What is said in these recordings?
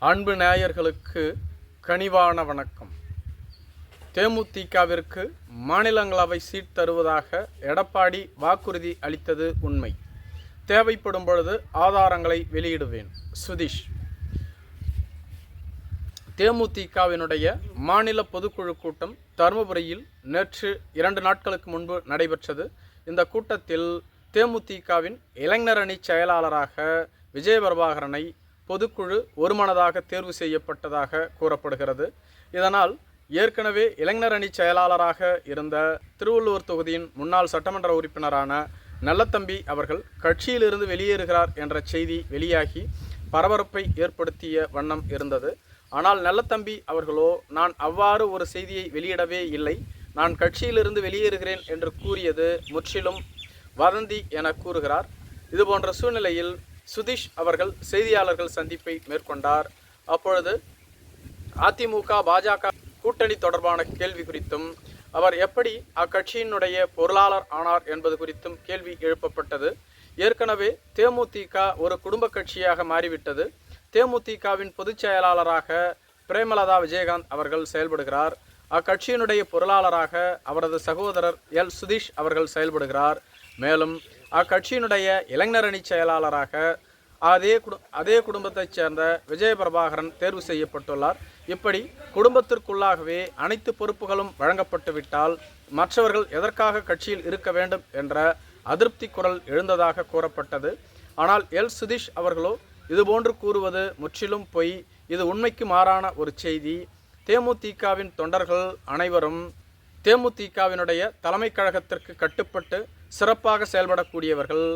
அன்பு நேயர்களுக்கு கனிவான வணக்கம். தேமுதிகவிற்கு மாநிலங்களவை சீட் தருவதாக எடப்பாடி வாக்குறுதி அளித்தது உண்மை. தேவைப்படும் பொழுது ஆதாரங்களை வெளியிடுவேன். சுதீஷ். தேமுதிகவினுடைய மாநில பொதுக்குழு கூட்டம் தருமபுரியில் நேற்று இரண்டு நாட்களுக்கு முன்பு நடைபெற்றது. இந்த கூட்டத்தில் தேமுதிகவின் இளைஞரணி செயலாளராக விஜயபிரபாகரனை பொதுக்குழு ஒருமனதாக தேர்வு செய்யப்பட்டதாக கூறப்படுகிறது. இதனால் ஏற்கனவே இளைஞர் அணி செயலாளராக இருந்த திருவள்ளூர் தொகுதியின் முன்னாள் சட்டமன்ற உறுப்பினரான நல்லத்தம்பி அவர்கள் கட்சியிலிருந்து வெளியேறுகிறார் என்ற செய்தி வெளியாகி பரபரப்பை ஏற்படுத்திய வண்ணம் இருந்தது. ஆனால் நல்லத்தம்பி அவர்களோ நான் அவ்வாறு ஒரு செய்தியை வெளியிடவே இல்லை. நான் கட்சியிலிருந்து வெளியேறுகிறேன் என்று கூறியது முற்றிலும் வதந்தி என கூறுகிறார். இதுபோன்ற சூழ்நிலையில் சுதீஷ் அவர்கள் செய்தியாளர்கள் சந்திப்பை மேற்கொண்டார். அப்பொழுது அதிமுக பாஜக கூட்டணி தொடர்பான கேள்வி குறித்தும் அவர் எப்படி அக்கட்சியினுடைய பொருளாளர் ஆனார் என்பது குறித்தும் கேள்வி எழுப்பப்பட்டது. ஏற்கனவே தேமுதிக ஒரு குடும்ப கட்சியாக மாறிவிட்டது. தேமுதிகவின் பொதுச் செயலாளராக பிரேமலதா விஜயகாந்த் அவர்கள் செயல்படுகிறார். அக்கட்சியினுடைய பொருளாளராக அவரது சகோதரர் எல். சுதீஷ் அவர்கள் செயல்படுகிறார். மேலும் அக்கட்சியினுடைய இளைஞரணி செயலாளராக அதே குடு அதே குடும்பத்தைச் சேர்ந்த விஜயபிரபாகரன் தேர்வு செய்யப்பட்டுள்ளார். இப்படி குடும்பத்திற்குள்ளாகவே அனைத்து பொறுப்புகளும் வழங்கப்பட்டுவிட்டால் மற்றவர்கள் எதற்காக கட்சியில் இருக்க வேண்டும் என்ற அதிருப்தி குரல் எழுந்ததாக கூறப்பட்டது. ஆனால் எல். சுதீஷ் அவர்களோ இதுபோன்று கூறுவது முற்றிலும் பொய். இது உண்மைக்கு மாறான ஒரு செய்தி. தேமுதிகவின் தொண்டர்கள் அனைவரும் தேமுதிகவினுடைய தலைமை கழகத்திற்கு கட்டுப்பட்டு சிறப்பாக செயல்படக்கூடியவர்கள்.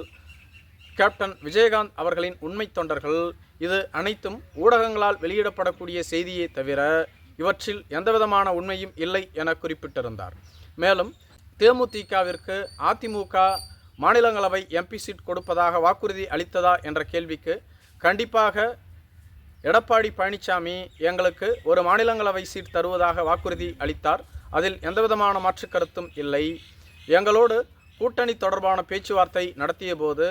கேப்டன் விஜயகாந்த் அவர்களின் உண்மை தொண்டர்கள். இது அனைத்தும் ஊடகங்களால் வெளியிடப்படக்கூடிய செய்தியே தவிர இவற்றில் எந்தவிதமான உண்மையும் இல்லை என குறிப்பிட்டிருந்தார். மேலும் தேமுதிகவிற்கு அதிமுக மாநிலங்களவை எம்பி சீட் கொடுப்பதாக வாக்குறுதி அளித்ததா என்ற கேள்விக்கு கண்டிப்பாக எடப்பாடி பழனிசாமி எங்களுக்கு ஒரு மாநிலங்களவை சீட் தருவதாக வாக்குறுதி அளித்தார். அதில் எந்தவிதமான மாற்று கருத்தும் இல்லை. எங்களோடு கூட்டணி தொடர்பான பேச்சுவார்த்தை நடத்திய போது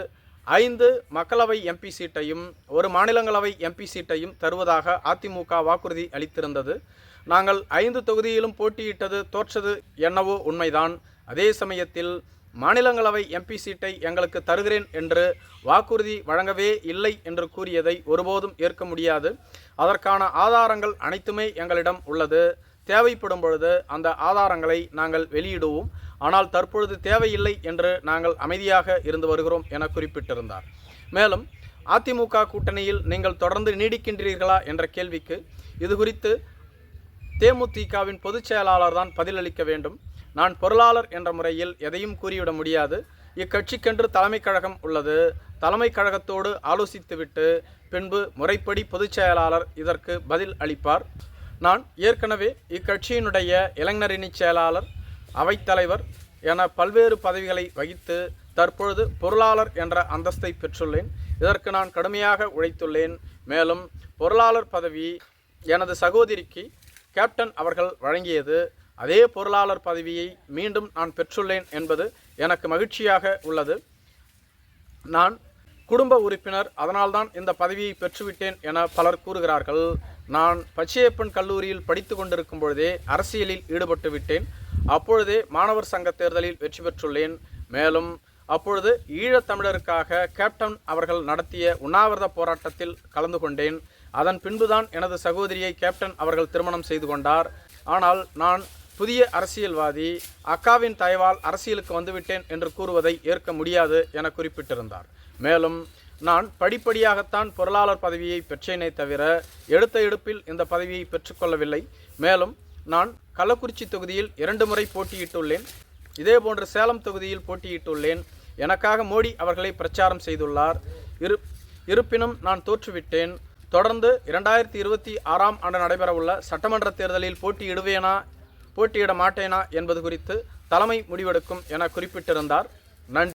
ஐந்து மக்களவை எம்பி சீட்டையும் ஒரு மாநிலங்களவை எம்பி சீட்டையும் தருவதாக அதிமுக வாக்குறுதி அளித்திருந்தது. நாங்கள் ஐந்து தொகுதியிலும் போட்டியிட்டது தோற்றது என்னவோ உண்மைதான். அதே சமயத்தில் மாநிலங்களவை எம்பி சீட்டை எங்களுக்கு தருகிறேன் என்று வாக்குறுதி வழங்கவே இல்லை என்று கூறியதை ஒருபோதும் ஏற்க முடியாது. அதற்கான ஆதாரங்கள் அனைத்துமே எங்களிடம் உள்ளது. தேவைப்படும் பொழுது அந்த ஆதாரங்களை நாங்கள் வெளியிடுவோம். ஆனால் தற்பொழுது தேவையில்லை என்று நாங்கள் அமைதியாக இருந்து வருகிறோம் என குறிப்பிட்டிருந்தார். மேலும் அதிமுக கூட்டணியில் நீங்கள் தொடர்ந்து நீடிக்கின்றீர்களா என்ற கேள்விக்கு இது குறித்து தேமுதிகவின் பொதுச் செயலாளர் தான் பதிலளிக்க வேண்டும். நான் பொருளாளர் என்ற முறையில் எதையும் கூறிவிட முடியாது. இக்கட்சிக்கென்று தலைமை கழகம் உள்ளது. தலைமை கழகத்தோடு ஆலோசித்துவிட்டு பின்பு முறைப்படி பொதுச் செயலாளர் இதற்கு பதில் அளிப்பார். நான் ஏற்கனவே இக்கட்சியினுடைய இளைஞரணி செயலாளர் அவைத்தலைவர் என பல்வேறு பதவிகளை வகித்து தற்பொழுது பொருளாளர் என்ற அந்தஸ்தை பெற்றுள்ளேன். இதற்கு நான் கடுமையாக உழைத்துள்ளேன். மேலும் பொருளாளர் பதவி எனது சகோதரிக்கு கேப்டன் அவர்கள் வழங்கியது. அதே பொருளாளர் பதவியை மீண்டும் நான் பெற்றுள்ளேன் என்பது எனக்கு மகிழ்ச்சியாக உள்ளது. நான் குடும்ப உறுப்பினர் அதனால்தான் இந்த பதவியை பெற்றுவிட்டேன் என பலர் கூறுகிறார்கள். நான் பச்சையப்பன் கல்லூரியில் படித்து கொண்டிருக்கும் பொழுதே அரசியலில் ஈடுபட்டு விட்டேன் அப்பொழுதே மாணவர் சங்க தேர்தலில் வெற்றி பெற்றுள்ளேன். மேலும் அப்பொழுது ஈழத்தமிழருக்காக கேப்டன் அவர்கள் நடத்திய உண்ணாவிரத போராட்டத்தில் கலந்து கொண்டேன். அதன் பின்புதான் எனது சகோதரியை கேப்டன் அவர்கள் திருமணம் செய்து கொண்டார். ஆனால் நான் புதிய அரசியல்வாதி அக்காவின் தயவால் அரசியலுக்கு வந்துவிட்டேன் என்று கூறுவதை ஏற்க முடியாது என குறிப்பிட்டிருந்தார். மேலும் நான் படிப்படியாகத்தான் பொருளாளர் பதவியை பெற்றேனே தவிர எடுத்த எடுப்பில் இந்த பதவியை பெற்றுக்கொள்ளவில்லை. மேலும் நான் கள்ளக்குறிச்சி தொகுதியில் இரண்டு முறை போட்டியிட்டுள்ளேன். இதேபோன்று சேலம் தொகுதியில் போட்டியிட்டுள்ளேன். எனக்காக மோடி அவர்களை பிரச்சாரம் செய்துள்ளார். இரு இருப்பினும் நான் தோற்றுவிட்டேன். தொடர்ந்து இரண்டாயிரத்தி இருபத்தி ஆறாம் ஆண்டு நடைபெறவுள்ள சட்டமன்ற தேர்தலில் போட்டியிடுவேனா போட்டியிட மாட்டேனா என்பது குறித்து தலைமை முடிவெடுக்கும் என குறிப்பிட்டிருந்தார். நன்றி.